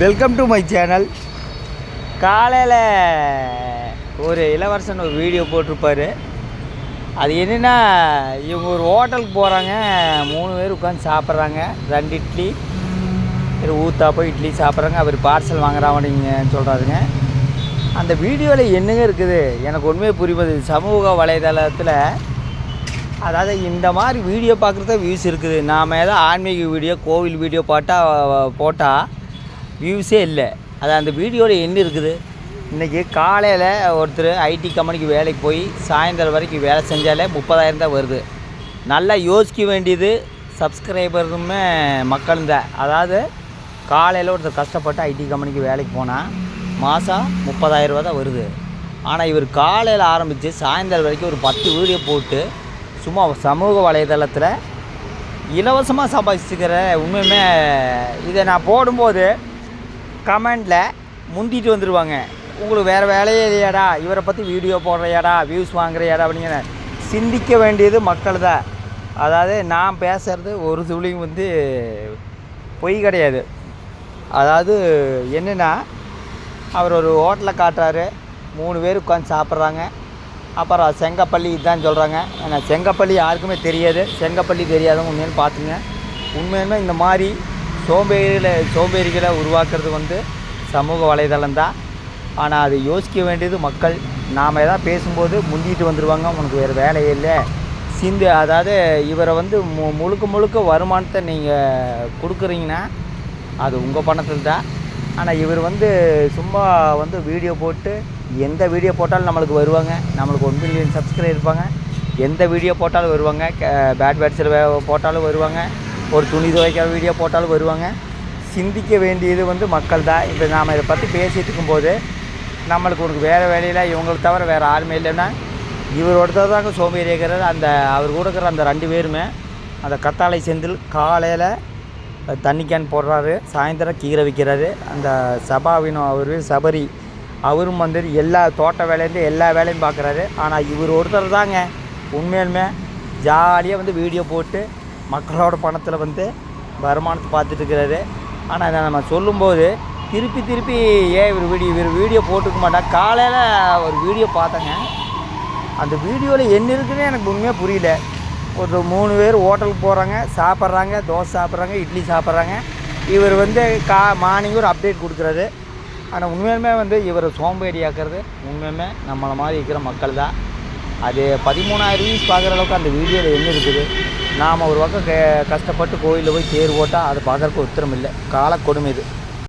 Welcome to my channel காலையில் ஒரு இளவரசன் ஒரு வீடியோ போட்டிருப்பார். அது என்னென்னா இவங்க ஒரு ஹோட்டலுக்கு போகிறாங்க மூணு பேர் உட்காந்து சாப்பிட்றாங்க. ரெண்டு இட்லி ஊத்தாப்போ இட்லி சாப்பிட்றாங்க. அவர் பார்சல் வாங்குறாங்க சொல்கிறாருங்க அந்த வீடியோவில் என்னங்க இருக்குது? எனக்கு உண்மையை புரிவது சமூக வலைதளத்தில் அதாவது இந்த மாதிரி வீடியோ பார்க்குறத வியூஸ் இருக்குது. நாம் ஏதோ ஆன்மீக வீடியோ கோவில் வீடியோ பாட்டா போட்டால் வியூஸே இல்லை. அது அந்த வீடியோவில் என்ன இருக்குது? இன்றைக்கி காலையில் ஒருத்தர் ஐடி கம்பெனிக்கு வேலைக்கு போய் சாயந்தரம் வரைக்கும் வேலை செஞ்சாலே முப்பதாயிரம் தான் வருது. நல்லா யோசிக்க வேண்டியது சப்ஸ்கிரைபருமே மக்களும் தான். அதாவது காலையில் ஒருத்தர் கஷ்டப்பட்டு ஐடி கம்பெனிக்கு வேலைக்கு போனால் மாதம் முப்பதாயிரரூபா தான் வருது. ஆனால் இவர் காலையில் ஆரம்பித்து சாயந்தரம் வரைக்கும் ஒரு பத்து வீடியோ போட்டு சும்மா சமூக வலைதளத்தில் இலவசமாக சம்பாதிச்சுக்கிற உண்மையுமே இதை நான் போடும்போது கமெண்டில் முந்திட்டு வந்துடுவாங்க உங்களுக்கு வேறு வேலையே இல்லையாடா இவரை பற்றி வீடியோ போடுறையாடா வியூஸ் வாங்குறையாடா அப்படிங்கிற சிந்திக்க வேண்டியது மக்கள் தான். அதாவது நான் பேசுகிறது ஒரு துளியும் வந்து பொய் கிடையாது. அதாவது என்னென்னா அவர் ஒரு ஹோட்டலை காட்டுறாரு மூணு பேர் உட்காந்து சாப்பிட்றாங்க. அப்புறம் செங்கப்பள்ளி இதுதான் சொல்கிறாங்க ஆனால் செங்கப்பள்ளி யாருக்குமே தெரியாது. செங்கப்பள்ளி தெரியாதவங்க உண்மையின்னு பார்த்துங்க. உண்மையுமே இந்த மாதிரி சோம்பேறிகளை சோம்பேறிகளை உருவாக்குறது வந்து சமூக வலைதளம் தான். ஆனால் அது யோசிக்க வேண்டியது மக்கள். நாம் எதாவது பேசும்போது முந்திட்டு வந்துடுவாங்க உனக்கு வேறு வேலையே இல்லை. சிந்து அதாவது இவரை வந்து மு முழுக்க முழுக்க வருமானத்தை நீங்கள் கொடுக்குறீங்கன்னா அது உங்கள் பணத்தில் தான். ஆனால் இவர் வந்து சும்மா வந்து வீடியோ போட்டு எந்த வீடியோ போட்டாலும் நம்மளுக்கு வருவாங்க. நம்மளுக்கு ஒன் மில்லியன் சப்ஸ்கிரைபர் இருப்பாங்க. எந்த வீடியோ போட்டாலும் வருவாங்க. பேட் பேட்ஸில் போட்டாலும் வருவாங்க. ஒரு துணி துவைக்கிற வீடியோ போட்டாலும் வருவாங்க. சிந்திக்க வேண்டியது வந்து மக்கள் தான் இப்போ நாம் இதை பற்றி பேசிகிட்டு இருக்கும்போது நம்மளுக்கு உனக்கு வேறு வேலையில் இவங்களை தவிர வேறு ஆளுமே இல்லைன்னா இவர் ஒருத்தர் தாங்க சோம்பேறி இருக்கிறார். அந்த அவர் கூட இருக்கிற அந்த ரெண்டு பேருமே அந்த கத்தாழை செந்தில் காலையில் தண்ணி கேன் போடுறாரு சாயந்தரம் கீரை விற்கிறாரு. அந்த சபாவினம் அவர் சபரி அவரும் வந்து எல்லா தோட்ட வேலையிலேருந்து எல்லா வேலையும் பார்க்குறாரு. ஆனால் இவர் ஒருத்தர் தாங்க உண்மையிலுமே ஜாலியாக வந்து வீடியோ போட்டு மக்களோட பணத்தில் வந்து வருமானத்தை பார்த்துட்டு இருக்கிறாரு ஆனால் அதை நம்ம சொல்லும்போது திருப்பி திருப்பி ஏன் இவர் வீடியோ இவர் வீடியோ போட்டுக்க மாட்டேன் காலையில் ஒரு வீடியோ பார்த்தேங்க. அந்த வீடியோவில் என்ன இருக்குன்னு எனக்கு உண்மையாக புரியல. ஒரு மூணு பேர் ஹோட்டலுக்கு போகிறாங்க சாப்பிட்றாங்க தோசை சாப்பிட்றாங்க இட்லி சாப்பிட்றாங்க. இவர் வந்து கா மார்னிங் ஒரு அப்டேட் கொடுக்குறாரு. ஆனால் உண்மையுமே வந்து இவரை சோம்பேறி ஆக்கிறது உண்மையுமே நம்மளை மாதிரி இருக்கிற மக்கள் தான். அது பதிமூணாயிரம் வியூஸ் பார்க்குற அளவுக்கு அந்த வீடியோவில் என்ன இருக்குது? நாம் ஒரு பக்கம் க கஷ்டப்பட்டு கோயிலில் போய் தேர் போட்டால் அதை பார்க்குறக்கு உத்தரம் இல்லை கால கொடுமை இது.